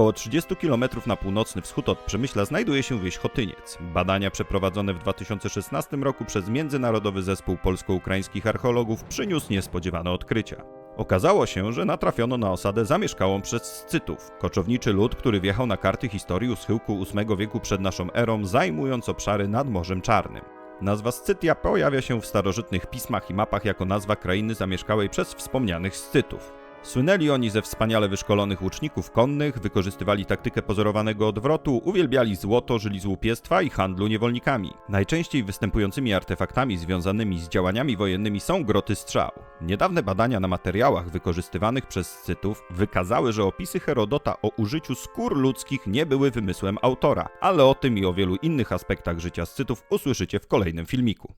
Około 30 km na północny wschód od Przemyśla znajduje się wieś Chotyniec. Badania przeprowadzone w 2016 roku przez Międzynarodowy Zespół Polsko-Ukraińskich Archeologów przyniósł niespodziewane odkrycia. Okazało się, że natrafiono na osadę zamieszkałą przez Scytów, koczowniczy lud, który wjechał na karty historii u schyłku VIII wieku przed naszą erą, zajmując obszary nad Morzem Czarnym. Nazwa Scytia pojawia się w starożytnych pismach i mapach jako nazwa krainy zamieszkałej przez wspomnianych Scytów. Słynęli oni ze wspaniale wyszkolonych łuczników konnych, wykorzystywali taktykę pozorowanego odwrotu, uwielbiali złoto, żyli z łupiestwa i handlu niewolnikami. Najczęściej występującymi artefaktami związanymi z działaniami wojennymi są groty strzał. Niedawne badania na materiałach wykorzystywanych przez Scytów wykazały, że opisy Herodota o użyciu skór ludzkich nie były wymysłem autora, ale o tym i o wielu innych aspektach życia Scytów usłyszycie w kolejnym filmiku.